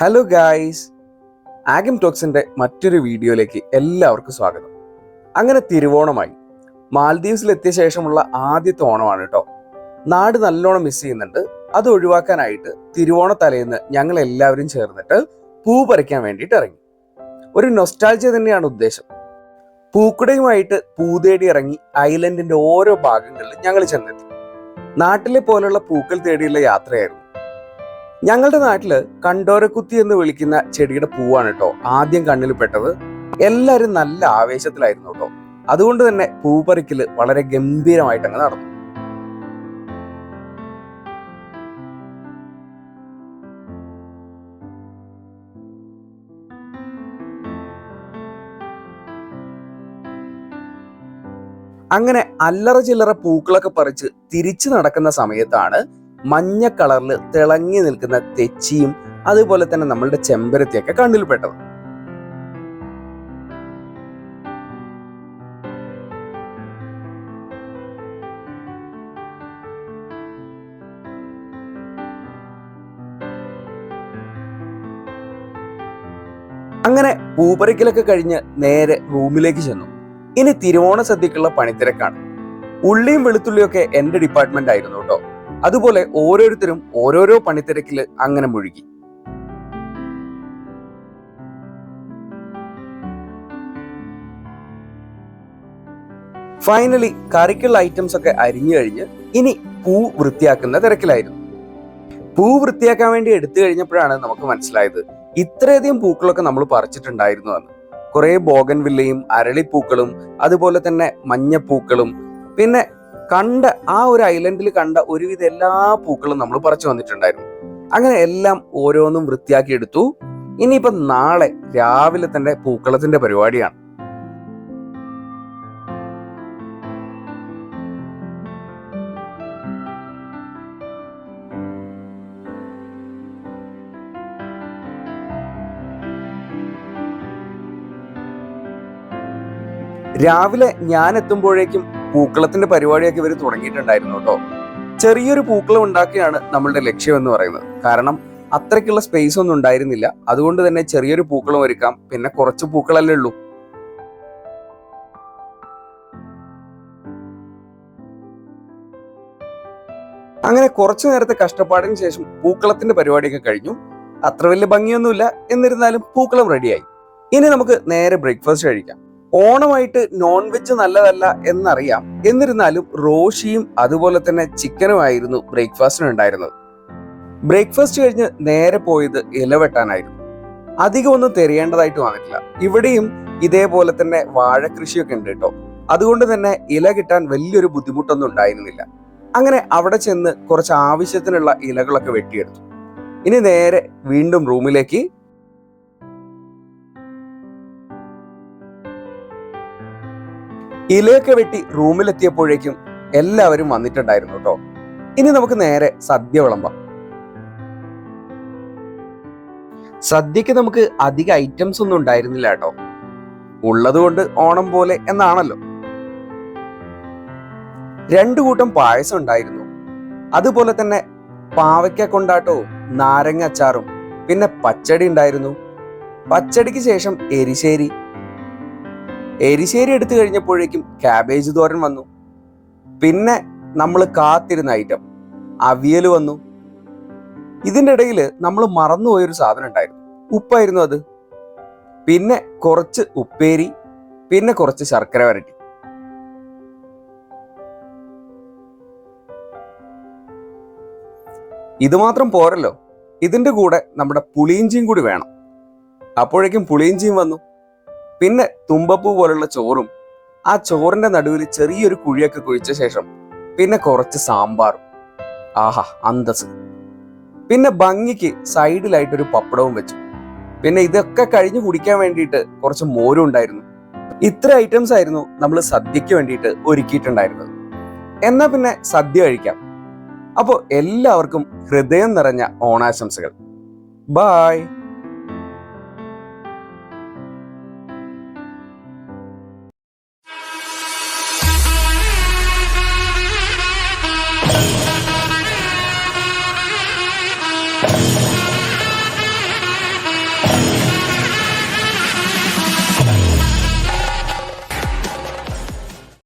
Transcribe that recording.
Hello guys ആഗം ടോക്സിന്റെ മറ്റൊരു വീഡിയോയിലേക്ക് എല്ലാവർക്കും സ്വാഗതം. അങ്ങനെ തിരുവോണമായി മാൽദീവ്സിൽ എത്തിയ ശേഷമുള്ള ആദ്യത്തെ ഓണമാണ് കേട്ടോ നാട് നല്ലോണം മിസ് ചെയ്യുന്നുണ്ട്. അത് ഒഴിവാക്കാനായിട്ട് തിരുവോണ തലേന്ന് ഞങ്ങൾ എല്ലാവരും ചേർന്നിട്ട് പൂ പറിക്കാൻ വേണ്ടിയിട്ട് ഇറങ്ങി. ഒരു നൊസ്റ്റാൾജിയ തന്നെയാണ് ഉദ്ദേശം. പൂക്കുടയുമായിട്ട് പൂതേടി ഇറങ്ങി ഐലൻഡിന്റെ ഓരോ ഭാഗങ്ങളിലും ഞങ്ങൾ ചെന്നെത്തി. നാട്ടിലെ പോലുള്ള പൂക്കൾ തേടിയുള്ള യാത്രയായിരുന്നു. ഞങ്ങളുടെ നാട്ടിൽ കണ്ടോരക്കുത്തി എന്ന് വിളിക്കുന്ന ചെടിയുടെ പൂവാണ് കേട്ടോ. ആദ്യം കണ്ണിൽ പെട്ടത് എല്ലാവരും നല്ല ആവേശത്തിലായിരുന്നു കേട്ടോ. അതുകൊണ്ട് തന്നെ പൂപ്പറിക്കൽ വളരെ ഗംഭീരമായിട്ട് അങ്ങ് നടന്നു. അങ്ങനെ അല്ലറ ചില്ലറ പൂക്കളൊക്കെ പറിച്ച് തിരിച്ചു നടക്കുന്ന സമയത്താണ് മഞ്ഞ കളറിൽ തിളങ്ങി നിൽക്കുന്ന തെച്ചിയും അതുപോലെ തന്നെ നമ്മളുടെ ചെമ്പരത്തിയൊക്കെ കണ്ണിൽപ്പെട്ടത് അങ്ങനെ പൂപ്പറിക്കലൊക്കെ കഴിഞ്ഞ് നേരെ റൂമിലേക്ക് ചെന്നു. ഇനി തിരുവോണ സദ്യക്കുള്ള പണിത്തിരക്കാണ്. ഉള്ളിയും വെളുത്തുള്ളിയൊക്കെ എന്റെ ഡിപ്പാർട്ട്മെന്റ് ആയിരുന്നു കേട്ടോ. അതുപോലെ ഓരോരുത്തരും ഓരോരോ പണിത്തിരക്കിൽ അങ്ങനെ മുഴുകി. ഫൈനലി കറിക്കുള്ള ഐറ്റംസ് ഒക്കെ അരിഞ്ഞു കഴിഞ്ഞ് ഇനി പൂ വൃത്തിയാക്കുന്ന തിരക്കിലായിരുന്നു. പൂ വൃത്തിയാക്കാൻ വേണ്ടി എടുത്തു കഴിഞ്ഞപ്പോഴാണ് നമുക്ക് മനസ്സിലായത് ഇത്രയധികം പൂക്കളൊക്കെ നമ്മൾ പറിച്ചിട്ടുണ്ടായിരുന്നു എന്ന്. കുറെ ബോഗൻ വില്ലയും അരളിപ്പൂക്കളും അതുപോലെ തന്നെ മഞ്ഞപ്പൂക്കളും പിന്നെ കണ്ട ആ ഒരു ഐലൻഡിൽ കണ്ട ഒരുവിധ എല്ലാ പൂക്കളും നമ്മൾ പറിച്ചു വന്നിട്ടുണ്ടായിരുന്നു. അങ്ങനെ എല്ലാം ഓരോന്നും വൃത്തിയാക്കി എടുത്തു. ഇനിയിപ്പം നാളെ രാവിലെ തന്നെ പൂക്കളത്തിന്റെ പരിപാടിയാണ്. രാവിലെ ഞാൻ എത്തുമ്പോഴേക്കും പൂക്കളത്തിന്റെ പരിപാടിയൊക്കെ ഇവർ തുടങ്ങിയിട്ടുണ്ടായിരുന്നു കേട്ടോ. ചെറിയൊരു പൂക്കളം ഉണ്ടാക്കിയാണ് നമ്മളുടെ ലക്ഷ്യം എന്ന് പറയുന്നത്. കാരണം അത്രയ്ക്കുള്ള സ്പേസ് ഒന്നും ഉണ്ടായിരുന്നില്ല. അതുകൊണ്ട് തന്നെ ചെറിയൊരു പൂക്കളം ഒരുക്കാം. പിന്നെ കുറച്ച് പൂക്കളല്ലേ ഉള്ളൂ. അങ്ങനെ കുറച്ചു നേരത്തെ കഷ്ടപ്പാടിന് ശേഷം പൂക്കളത്തിന്റെ പരിപാടിയൊക്കെ കഴിഞ്ഞു. അത്ര വലിയ ഭംഗിയൊന്നുമില്ല. എന്നിരുന്നാലും പൂക്കളം റെഡിയായി ഇനി നമുക്ക് നേരെ ബ്രേക്ക്ഫാസ്റ്റ് കഴിക്കാം. ഓണമായിട്ട് നോൺ വെജ് നല്ലതല്ല എന്നറിയാം. എന്നിരുന്നാലും റോഷിയും അതുപോലെ തന്നെ ചിക്കനും ആയിരുന്നു ബ്രേക്ക്ഫാസ്റ്റിന് ഉണ്ടായിരുന്നത് ബ്രേക്ക്ഫാസ്റ്റ് കഴിഞ്ഞ് നേരെ പോയത് ഇലവെട്ടാനായിരുന്നു അധികം ഒന്നും തെരയേണ്ടതായിട്ട് വന്നിട്ടില്ല. ഇവിടെയും ഇതേപോലെ തന്നെ വാഴ കൃഷിയൊക്കെ ഉണ്ട് കേട്ടോ. അതുകൊണ്ട് തന്നെ ഇല കിട്ടാൻ വലിയൊരു ബുദ്ധിമുട്ടൊന്നും ഉണ്ടായിരുന്നില്ല. അങ്ങനെ അവിടെ ചെന്ന് കുറച്ച് ആവശ്യത്തിനുള്ള ഇലകളൊക്കെ വെട്ടിയെടുത്തു. ഇനി നേരെ വീണ്ടും റൂമിലേക്ക് ഇലയൊക്കെ വെട്ടി റൂമിലെത്തിയപ്പോഴേക്കും എല്ലാവരും വന്നിട്ടുണ്ടായിരുന്നു കേട്ടോ. ഇനി നമുക്ക് നേരെ സദ്യ വിളമ്പാം. സദ്യക്ക് നമുക്ക് അധിക ഐറ്റംസ് ഒന്നും ഉണ്ടായിരുന്നില്ല കേട്ടോ. ഉള്ളത് കൊണ്ട് ഓണം പോലെ എന്നാണല്ലോ. രണ്ടു കൂട്ടം പായസം ഉണ്ടായിരുന്നു. അതുപോലെ തന്നെ പാവയ്ക്ക കൊണ്ടാട്ടവും നാരങ്ങ അച്ചാറും പിന്നെ പച്ചടി ഉണ്ടായിരുന്നു. പച്ചടിക്ക് ശേഷം എരിശ്ശേരി എരിശ്ശേരി എടുത്തു കഴിഞ്ഞപ്പോഴേക്കും ക്യാബേജ് തോരൻ വന്നു. പിന്നെ നമ്മൾ കാത്തിരുന്ന ഐറ്റം അവിയൽ വന്നു. ഇതിന്റെ ഇടയിൽ നമ്മൾ മറന്നുപോയൊരു സാധനം ഉണ്ടായിരുന്നു. ഉപ്പായിരുന്നു അത്. പിന്നെ കുറച്ച് ഉപ്പേരി പിന്നെ കുറച്ച് ശർക്കര വരട്ടി. ഇത് മാത്രം പോരല്ലോ. ഇതിന്റെ കൂടെ നമ്മുടെ പുളിയിഞ്ചിയും കൂടി വേണം. അപ്പോഴേക്കും പുളിയിഞ്ചിയും വന്നു. പിന്നെ തുമ്പപ്പൂ പോലുള്ള ചോറും ആ ചോറിന്റെ നടുവിൽ ചെറിയൊരു കുഴിയൊക്കെ കുഴിച്ച ശേഷം പിന്നെ കുറച്ച് സാമ്പാറും. ആഹാ അന്തസ് പിന്നെ ഭംഗിക്ക് സൈഡിലായിട്ട് ഒരു പപ്പടവും വെച്ചു. പിന്നെ ഇതൊക്കെ കഴിഞ്ഞ് കുടിക്കാൻ വേണ്ടിയിട്ട് കുറച്ച് മോരും ഉണ്ടായിരുന്നു. ഇത്ര ഐറ്റംസ് ആയിരുന്നു നമ്മൾ സദ്യക്ക് വേണ്ടിയിട്ട് ഒരുക്കിയിട്ടുണ്ടായിരുന്നത്. എന്നാ പിന്നെ സദ്യ കഴിക്കാം. അപ്പോൾ എല്ലാവർക്കും ഹൃദയം നിറഞ്ഞ ഓണാശംസകൾ. Bye Thank.